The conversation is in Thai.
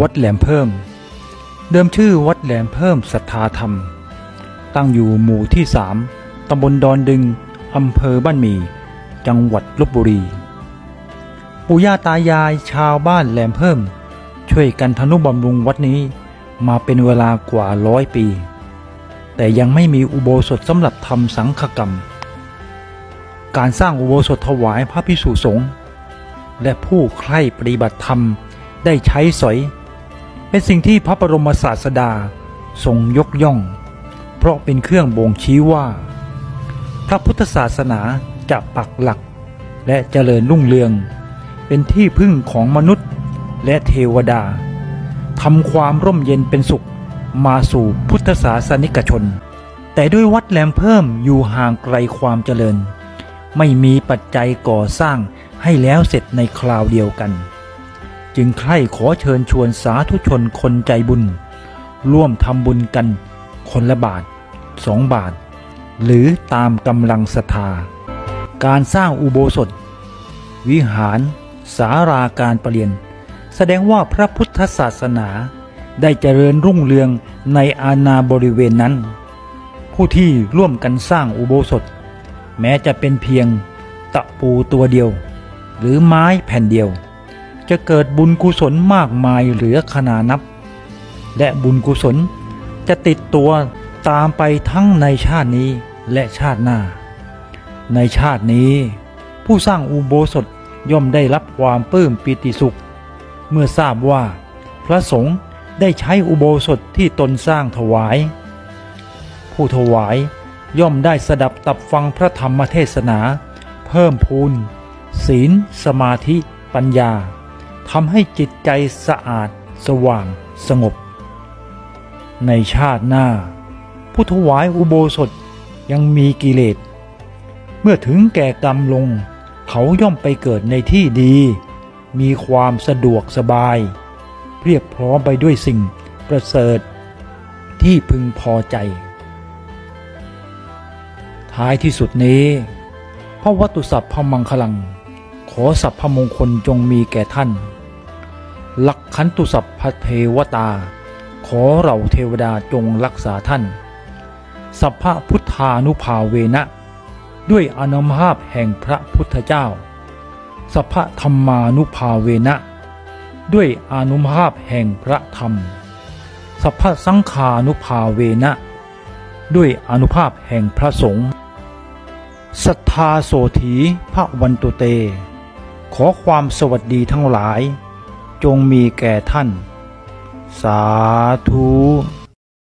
วัดแหลมเพิ่ม เดิมชื่อวัดแหลมเพิ่มศรัทธาธรรม ตั้งอยู่หมู่ที่สามตำบลดอนดึงอำเภอบ้านหมี่จังหวัดลบบุรี ปู่ย่าตายายชาวบ้านแหลมเพิ่ม ช่วยกันทนุบำรุงวัดนี้มาเป็นเวลากว่าร้อยปี แต่ยังไม่มีอุโบสถสำหรับทำสังฆกรรม การสร้างอุโบสถถวายพระพิสุสงฆ์และผู้ใคร่ปฏิบัติธรรมได้ใช้สอย เป็นสิ่งที่พระบรมศาสดาทรงยกย่อง เพราะเป็นเครื่องบ่งชี้ว่า พระพุทธศาสนาจะปักหลัก และเจริญรุ่งเรือง เป็นที่พึ่งของมนุษย์และเทวดาทำความร่มเย็นเป็นสุขมาสู่พุทธศาสนิกชน แต่ด้วยวัดแหลมเพิ่มอยู่ห่างไกลความเจริญ ไม่มีปัจจัยก่อสร้างให้แล้วเสร็จในคราวเดียวกัน จึงใคร่ขอเชิญชวนสาธุชนคนใจบุญ ร่วมทำบุญกันคนละบาทสองบาท หรือตามกำลังศรัทธา การสร้างอุโบสถ วิหาร สาราการประเรียน แสดงว่าพระพุทธศาสนาได้เจริญรุ่งเรืองในอาณาบริเวณนั้น ผู้ที่ร่วมกันสร้างอุโบสถ แม้จะเป็นเพียงตะปูตัวเดียว หรือไม้แผ่นเดียว จะเกิดบุญกุศลมากมายเหลือขนานับ และบุญกุศลจะติดตัวตามไปทั้งในชาตินี้และชาติหน้า ในชาตินี้ ผู้สร้างอุโบสถย่อมได้รับความปลื้มปิติสุข เมื่อทราบว่า พระสงฆ์ได้ใช้อุโบสถที่ตนสร้างถวาย ผู้ถวายย่อมได้สดับตับฟังพระธรรมเทศนา เพิ่มพูนศีล สมาธิ ปัญญา ทำให้จิตใจสะอาดสว่างสงบ ในชาติหน้า ผู้ถวายอุโบสถยังมีกิเลส เมื่อถึงแก่กรรมลง เขาย่อมไปเกิดในที่ดี มีความสะดวกสบาย เรียบพร้อมไปด้วยสิ่งประเสริฐ ที่พึงพอใจ ท้ายที่สุดนี้พระวัตุสัพพมังคลัง ขอสัพพมงคลจงมีแก่ท่าน ลักขันตุสัพพเทวตา ขอเราเทวดาจงรักษาท่าน สัพพะพุทธานุภาเวนะ ด้วยอนุภาพแห่งพระพุทธเจ้า สัพพะธรรมานุภาเวนะ ด้วยอนุภาพแห่งพระธรรม สัพพะสังฆานุภาเวนะ ด้วยอนุภาพแห่งพระสงฆ์ศรัทธาโสถีพระวันตุเต ขอความสวัสดีทั้งหลาย จงมีแก่ท่าน สาธุ